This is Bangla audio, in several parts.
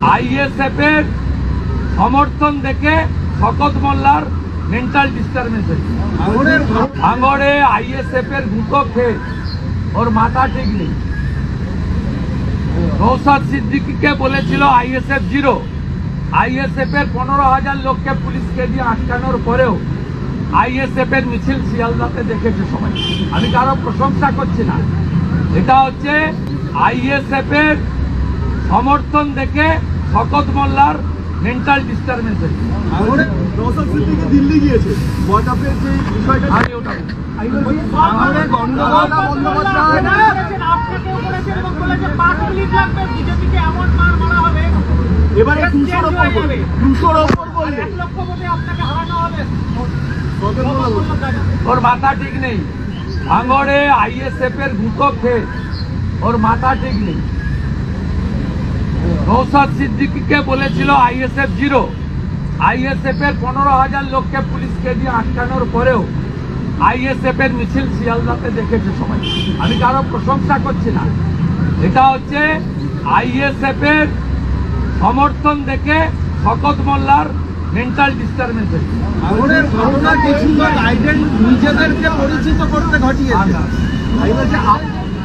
আইএসএফ এর সমর্থন দেখে শকত মোল্লার মেন্টাল ডিস্টারবেন্স হয়েছে। ভাঙড়ে আইএসএফ এর গুঁতো খেয়ে ওর মাথা ঠিক নেই। নৌসাদ সিদ্দিকিকে বলেছিল আইএসএফ জিরো। আইএসএফ এর পনেরো হাজার লোককে পুলিশকে দিয়ে আটকানোর পরেও আইএসএফ এর মিছিল শিয়ালদাতে দেখেছে সবাই। আমি কারও প্রশংসা করছি না। এটা হচ্ছে আইএসএফ এর সমর্থন দেখে শকত মোল্লার মেন্টাল ডিস্টারবেন্স হয়েছে। দিল্লি গিয়েছে। যে বিষয়টা আমি ওটা গন্ডগোল হবে এবারে দুশোর ওপর দুশোর ওপর ওর মাথা ঠিক নেই। ভাঙড়ে আইএসএফ এর গুঁতো খেয়ে ওর মাথা ঠিক নেই। নৌসাদ সিদ্দিকিকে বলেছিল আইএসএফ জিরো। আইএসএফ এর পনেরো হাজার লোককে পুলিশকে দিয়ে আটকানোর পরেও আইএসএফ এর মিছিল শিয়ালদাতে দেখেছে সবাই। আমি কারও প্রশংসা করছি না। এটা হচ্ছে আইএসএফ এর সমর্থন দেখে শকত মোল্লার মেন্টাল ডিস্টারবেন্স নিজেদেরকে পরিচিত করতে ঘটিয়েছে।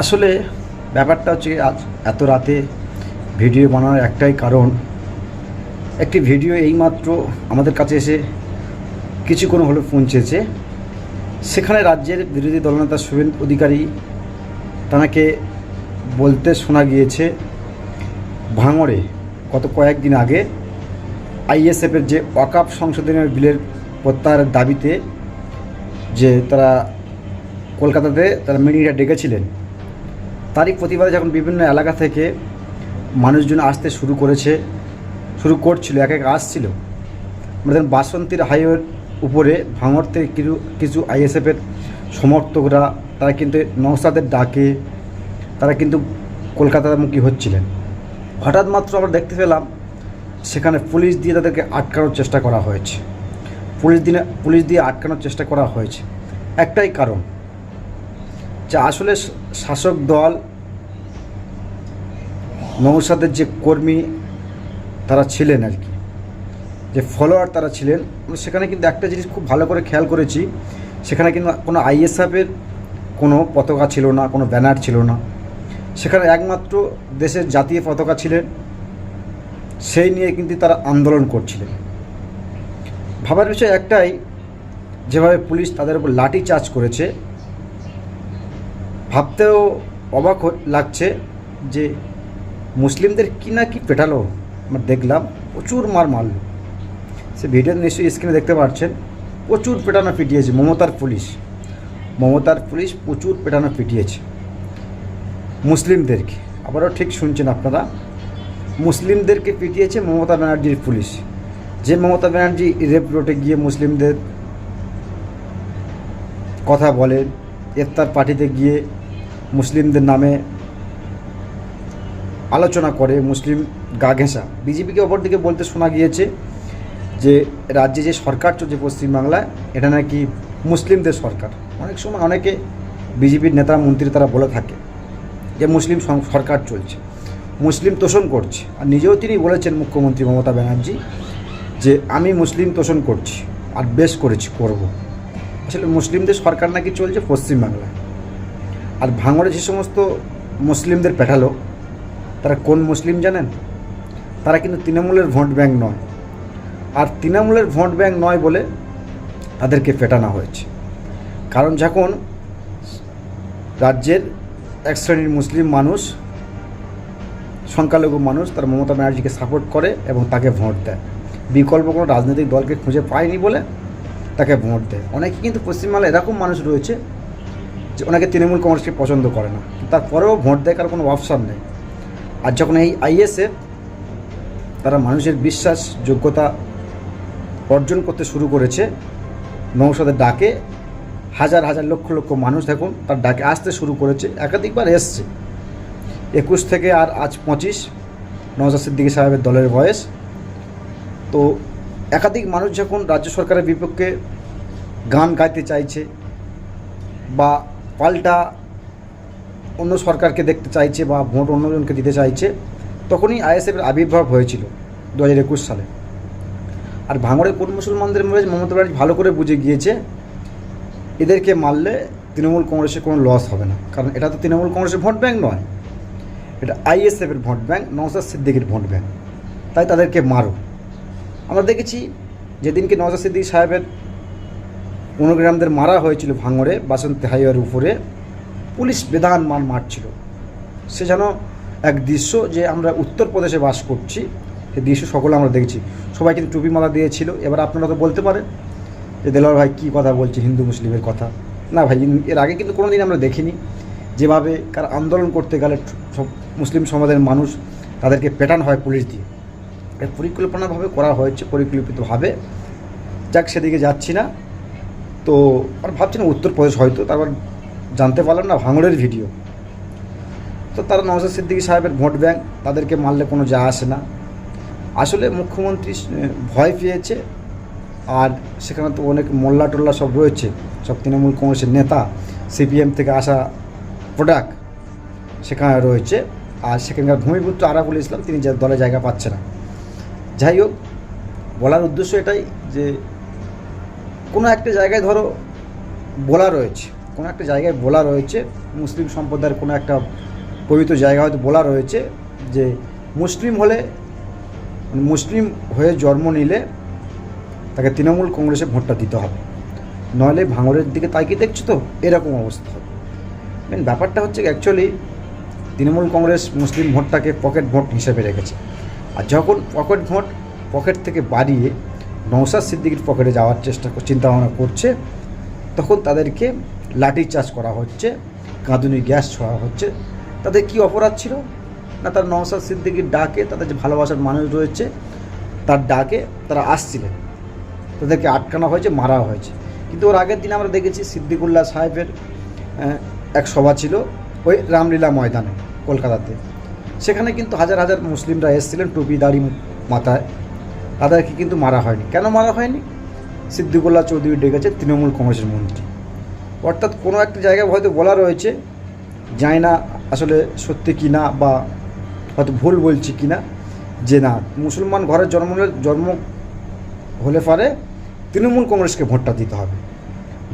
আসলে ব্যাপারটা হচ্ছে আজ এত রাতে ভিডিও বানানোর একটাই কারণ, একটি ভিডিও এইমাত্র আমাদের কাছে এসে কিছুক্ষণ হলো পৌঁছেছে। সেখানে রাজ্যের বিরোধী দলনেতা শুভেন্দু অধিকারী তাকে বলতে শোনা গিয়েছে, ভাঙড়ে গত কয়েকদিন আগে আইএসএফের যে ওয়াকাপ সংশোধনের বিলের প্রত্যাহারের দাবিতে যে তারা কলকাতাতে তারা মিডিয়া ডেকেছিলেন তারই প্রতিবাদে যখন বিভিন্ন এলাকা থেকে মানুষজন আসতে শুরু করেছে, শুরু করছিল, এক এক আসছিল, আমরা দেখেন বাসন্তীর হাইওয়ের উপরে ভাঙর থেকে কিছু কিছু আইএসএফের সমর্থকরা, তারা কিন্তু নৌসাদের ডাকে, তারা কিন্তু কলকাতামুখী হচ্ছিলেন। হঠাৎ মাত্র আমরা দেখতে পেলাম, সেখানে পুলিশ দিয়ে তাদেরকে আটকানোর চেষ্টা করা হয়েছে। পুলিশ দিনে পুলিশ দিয়ে আটকানোর চেষ্টা করা হয়েছে। একটাই কারণ, যে আসলে শাসক দল নৌসাদের যে কর্মী তারা ছিলেন আর কি, যে ফলোয়ার তারা ছিলেন সেখানে কিন্তু একটা জিনিস খুব ভালো করে খেয়াল করেছি, সেখানে কিন্তু কোনো আইএসএফের কোনো পতাকা ছিল না, কোনো ব্যানার ছিল না। সেখানে একমাত্র দেশের জাতীয় পতাকা ছিলেন, সেই নিয়ে কিন্তু তারা আন্দোলন করছিলেন। ভাবার বিষয় একটাই, যেভাবে পুলিশ তাদের উপর লাঠি চার্জ করেছে, ভাবতেও অবাক লাগছে যে মুসলিমদের কি না কি পেটালো? আমরা দেখলাম প্রচুর মার মারল। সে ভিডিও নিশ্চয়ই স্ক্রিনে দেখতে পাচ্ছেন প্রচুর পেটানো পিটিয়েছে মমতার পুলিশ। মমতার পুলিশ প্রচুর পেটানো পিটিয়েছে মুসলিমদেরকে। আবারও ঠিক শুনছেন আপনারা, মুসলিমদেরকে পিটিয়েছে মমতা ব্যানার্জির পুলিশ। যে মমতা ব্যানার্জি রেপ রোডে গিয়ে মুসলিমদের কথা বলেন ইফতার পার্টিতে গিয়ে মুসলিমদের নামে আলোচনা করে মুসলিম গা ঘেঁষা। বিজেপিকে অপরদিকে বলতে শোনা গিয়েছে যে, রাজ্যে যে সরকার চলছে পশ্চিমবাংলায়, এটা নাকি মুসলিমদের সরকার। অনেক সময় অনেকে বিজেপির নেতা, মন্ত্রী তারা বলে থাকে যে, মুসলিম সরকার চলছে। মুসলিম তোষণ করছে। আর নিজেও তিনি বলেছেন, মুখ্যমন্ত্রী মমতা ব্যানার্জি, যে, আমি মুসলিম তোষণ করছি আর বেশ করেছি, করব। আসলে মুসলিমদের সরকার নাকি চলছে পশ্চিমবাংলায়। আর ভাঙড়ে যে সমস্ত মুসলিমদের পেটালো তারা কোন মুসলিম জানেন? তারা কিন্তু তৃণমূলের ভোট ব্যাংক নয়। আর তৃণমূলের ভোট ব্যাংক নয় বলে তাদেরকে পেটানো হয়েছে। কারণ যখন রাজ্যের এক শ্রেণির মুসলিম মানুষ, সংখ্যালঘু মানুষ তারা মমতা ব্যানার্জিকে সাপোর্ট করে এবং তাকে ভোট দেয়। বিকল্প কোনো রাজনৈতিক দলকে খুঁজে পায়নি বলে তাকে ভোট দেয়। অনেকে কিন্তু পশ্চিমবাংলায় এরকম মানুষ রয়েছে যে ওনাকে তৃণমূল কংগ্রেসকে পছন্দ করে না। তারপরেও ভোট দেয় কারণ কোনো অপশান নেই। আর যখন এই আইএসএফ তারা মানুষের বিশ্বাস, যোগ্যতা অর্জন করতে শুরু করেছে, নৌসাদের ডাকে হাজার হাজার লক্ষ লক্ষ মানুষ দেখুন তার ডাকে আসতে শুরু করেছে, একাধিকবার এসছে। একুশ থেকে আর আজ পঁচিশ নওজাদ সিদ্দিকী সাহেবের দলের বয়স। তো একাধিক মানুষ যখন রাজ্য সরকারের বিপক্ষে গান গাইতে চাইছে বা পাল্টা অন্য সরকারকে দেখতে চাইছে বা ভোট অন্যজনকে দিতে চাইছে, তখনই আইএসএফের আবির্ভাব হয়েছিল দু হাজার একুশ সালে। আর ভাঙড়ের কোন মুসলমানদের মধ্যে মমতা ব্যানার্জি ভালো করে বুঝে গিয়েছে, এদেরকে মারলে তৃণমূল কংগ্রেসের কোনো লস হবে না। কারণ এটা তো তৃণমূল কংগ্রেসের ভোট ব্যাঙ্ক নয়, এটা আইএসএফের ভোট ব্যাঙ্ক নওসাদ সিদ্দিকির ভোট ব্যাঙ্ক তাই তাদেরকে মারো। আমরা দেখেছি যেদিনকে নওসাদ সিদ্দিক সাহেবের অনুগ্রামদের মারা হয়েছিল ভাঙড়ে, বাসন্তী হাইওয়ের উপরে পুলিশ বেদান মান মারছিল। সে যেন এক দৃশ্য যে আমরা উত্তরপ্রদেশে বাস করছি, সে দৃশ্য সকলে আমরা দেখছি। সবাই কিন্তু টুপি মালা দিয়েছিল। এবার আপনারা তো বলতে পারেন যে দেলোয়ার ভাই কী কথা বলছে হিন্দু মুসলিমের কথা? না ভাই এর আগে কিন্তু কোনো দিন আমরা দেখিনি। যেভাবে কার আন্দোলন করতে গেলে সব মুসলিম সমাজের মানুষ তাদেরকে পেটান হয় পুলিশ দিয়ে। এর পরিকল্পনাভাবে করা হয়েছে, পরিকল্পিতভাবে। যাক, সেদিকে যাচ্ছি না। তো, আর ভাবছি না উত্তরপ্রদেশ হয়তো, তারপর জানতে পারলাম না, ভাঙড়ের ভিডিও। তো তারা নওয়াজ সিদ্দিকী সাহেবের ভোট ব্যাংক, তাদেরকে মারলে কোনো যা আসে না। আসলে মুখ্যমন্ত্রী ভয় পেয়েছে, আর সেখানে তো অনেক মোল্লা টোল্লা সব রয়েছে, সব তৃণমূল কংগ্রেসের নেতা, সিপিএম থেকে আসা প্রোডাক্ট সেখানে রয়েছে, আর সেখানকার ভূমিপুত্র আরাবুল ইসলাম, তিনি যে দলে জায়গা পাচ্ছে না। যাই হোক, বলার উদ্দেশ্য এটাই যে, কোনো একটা জায়গায় ধরো, বলা রয়েছে। কোনো একটা জায়গায় বলা রয়েছে, মুসলিম সম্প্রদায়ের কোনো একটা পবিত্র জায়গা হয়তো বলা রয়েছে যে মুসলিম হলে মানে মুসলিম হয়ে জন্ম নিলে তাকে তৃণমূল কংগ্রেসে ভোটটা দিতে হবে। নইলে ভাঙড়ের দিকে তাই কি দেখছ তো, এরকম অবস্থা। হবে মেন ব্যাপারটা হচ্ছে অ্যাকচুয়ালি তৃণমূল কংগ্রেস মুসলিম ভোটটাকে পকেট ভোট হিসেবে রেখেছে। আর যখন পকেট ভোট পকেট থেকে বাড়িয়ে নৌসাদ সিদ্দিকির পকেটে যাওয়ার চেষ্টা, চিন্তাভাবনা করছে, তখন তাদেরকে লাঠি চার্জ করা হচ্ছে, কাঁদুনি গ্যাস ছোঁয়া হচ্ছে। তাদের কি অপরাধ ছিল? না, তার নওসাদ সিদ্দিকির ডাকে তাদের যে ভালোবাসার মানুষ রয়েছে, তার ডাকে তারা আসছিলেন। তাদেরকে আটকানো হয়েছে মারা হয়েছে। কিন্তু ওর আগের দিন আমরা দেখেছি সিদ্দিকুল্লাহ সাহেবের এক সভা ছিল ওই রামলীলা ময়দানে, কলকাতাতে। সেখানে কিন্তু হাজার হাজার মুসলিমরা এসেছিলেন টুপি, দাড়ি, মাথায়। তাদেরকে কিন্তু মারা হয়নি। কেন মারা হয়নি? সিদ্দিকুল্লাহ চৌধুরী ডেকেছে তৃণমূল কংগ্রেসের মন্ত্রী। অর্থাৎ কোনো একটা জায়গায় হয়তো বলা রয়েছে জানি না আসলে সত্যি কি না বা হয়তো ভুল বলছি কি না, যে না। মুসলমান ঘরে জন্ম জন্ম হলে পারে তৃণমূল কংগ্রেসকে ভোটটা দিতে হবে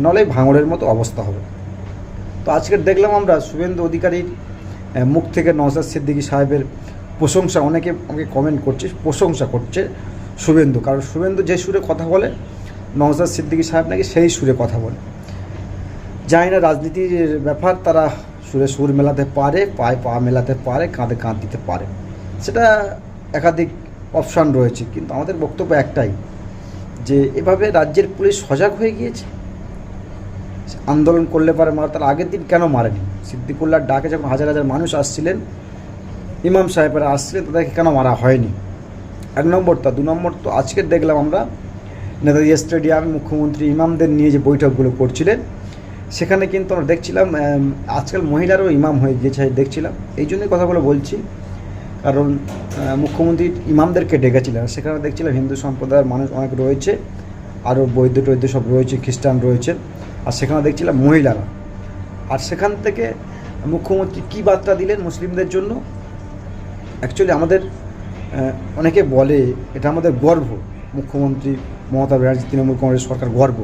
নলে ভাঙড়ের মতো অবস্থা হবে। তো আজকে দেখলাম আমরা শুভেন্দু অধিকারীর মুখ থেকে নওজাদ সিদ্দিকী সাহেবের প্রশংসা, অনেকে আমাকে কমেন্ট করছে, প্রশংসা করছে শুভেন্দু। কারণ শুভেন্দু যে সুরে কথা বলে নওজাদ সিদ্দিকী সাহেব নাকি সেই সুরে কথা বলে। জানি না রাজনীতির ব্যাপার, তারা সুরে সুর মেলাতে পারে, পায়ে পা মেলাতে পারে, কাঁধে কাঁধ দিতে পারে। সেটা একাধিক অপশান রয়েছে, কিন্তু আমাদের বক্তব্য একটাই, যে এভাবে রাজ্যের পুলিশ সজাগ হয়ে গিয়েছে। আন্দোলন করলে পারে মারা, তার আগের দিন কেন মারেনি? সিদ্দিকুল্লার ডাকে যখন হাজার হাজার মানুষ আসছিলেন, ইমাম সাহেবেরা আসছিলেন, তাদেরকে কেন মারা হয়নি? এক নম্বরটা দু নম্বর তো আজকে দেখলাম আমরা, নেতাজি স্টেডিয়ামে মুখ্যমন্ত্রী ইমামদের নিয়ে যে বৈঠকগুলো করছিলেন সেখানে কিন্তু আমরা দেখছিলাম আজকাল মহিলারও ইমাম হয়ে গিয়েছে দেখছিলাম। এই জন্যই কথাগুলো বলছি, কারণ মুখ্যমন্ত্রী ইমামদেরকে ডেকেছিলেন। সেখানে দেখছিলাম হিন্দু সম্প্রদায়ের মানুষ অনেক রয়েছে আরও বৈদ্য টৈদ্য সব রয়েছে, খ্রিস্টান রয়েছে, আর সেখানে দেখছিলাম মহিলারা। আর সেখান থেকে মুখ্যমন্ত্রী কী বার্তা দিলেন মুসলিমদের জন্য? অ্যাকচুয়ালি আমাদের অনেকে বলে এটা আমাদের গর্ব। মুখ্যমন্ত্রী মমতা ব্যানার্জি, তৃণমূল কংগ্রেস সরকার গর্ব।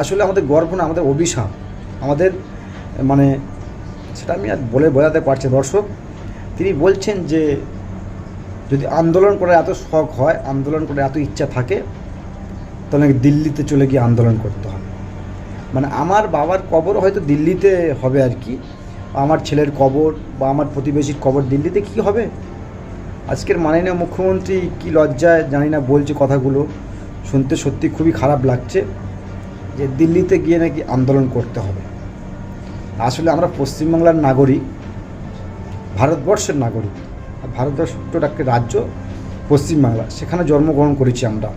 আসলে আমাদের গর্ব না, আমাদের অভিশাপ। আমাদের মানে সেটা আমি আর বলে বোঝাতে পারছি দর্শক, তিনি বলছেন যে, যদি আন্দোলন করে এত শখ হয়, আন্দোলন করে এত ইচ্ছা থাকে, তাহলে দিল্লিতে চলে গিয়ে আন্দোলন করতে হবে। মানে আমার বাবার কবর হয়তো দিল্লিতে হবে আর কি। আমার ছেলের কবর বা আমার প্রতিবেশীর কবর দিল্লিতে কি হবে? আজকের মাননীয় মুখ্যমন্ত্রী কি লজ্জায় জানি না বলছে কথাগুলো। শুনতে সত্যি খুবই খারাপ লাগছে। যে দিল্লিতে গিয়ে নাকি আন্দোলন করতে হবে। আসলে আমরা পশ্চিমবাংলার নাগরিক, ভারতবর্ষের নাগরিক, আর ভারতবর্ষ একটা রাজ্য পশ্চিমবাংলা, সেখানে জন্মগ্রহণ করেছি আমরা।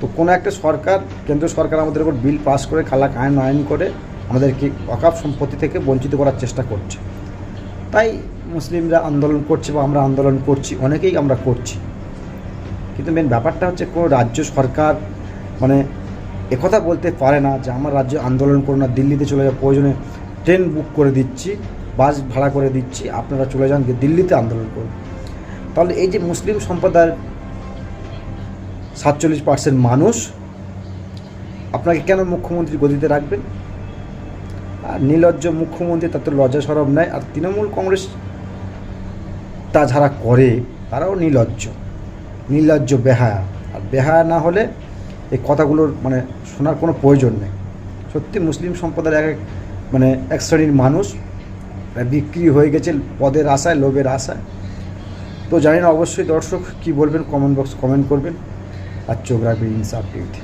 তো কোনো একটা সরকার কেন্দ্র সরকার আমাদের উপর বিল পাস করে খালাক আইন আইন করে আমাদেরকে অকাপ সম্পত্তি থেকে বঞ্চিত করার চেষ্টা করছে। তাই মুসলিমরা আন্দোলন করছে বা আমরা আন্দোলন করছি, অনেকেই আমরা করছি। কিন্তু মেন ব্যাপারটা হচ্ছে কোনো রাজ্য সরকার মানে একথা বলতে পারে না যে আমার রাজ্যে আন্দোলন করুন না, দিল্লিতে চলে যাওয়ার প্রয়োজনে ট্রেন বুক করে দিচ্ছি, বাস ভাড়া করে দিচ্ছি, আপনারা চলে যান যে দিল্লিতে আন্দোলন করুন। তাহলে এই যে মুসলিম সম্প্রদায়ের সাতচল্লিশ পার্সেন্ট মানুষ, আপনাকে কেন মুখ্যমন্ত্রী গদিতে রাখবেন? আর নির্লজ্জ মুখ্যমন্ত্রী, তার তো লজ্জা সরব নেয় আর তৃণমূল কংগ্রেস তা যারা করে, তারাও নির্লজ্জ নির্লজ্জ বেহায়া। আর বেহায়া না হলে এই কথাগুলোর মানে শোনার কোনো প্রয়োজন নেই। সত্যি মুসলিম সম্প্রদায়ের এক এক মানে এক শ্রেণির মানুষ বিক্রি হয়ে গেছে পদের আশায়, লোভের আশায়। তো জানি না, অবশ্যই দর্শক কি বলবেন কমেন্ট বক্স কমেন্ট করবেন। আর চোখ রাখবেন ইনসাফ টিভিতে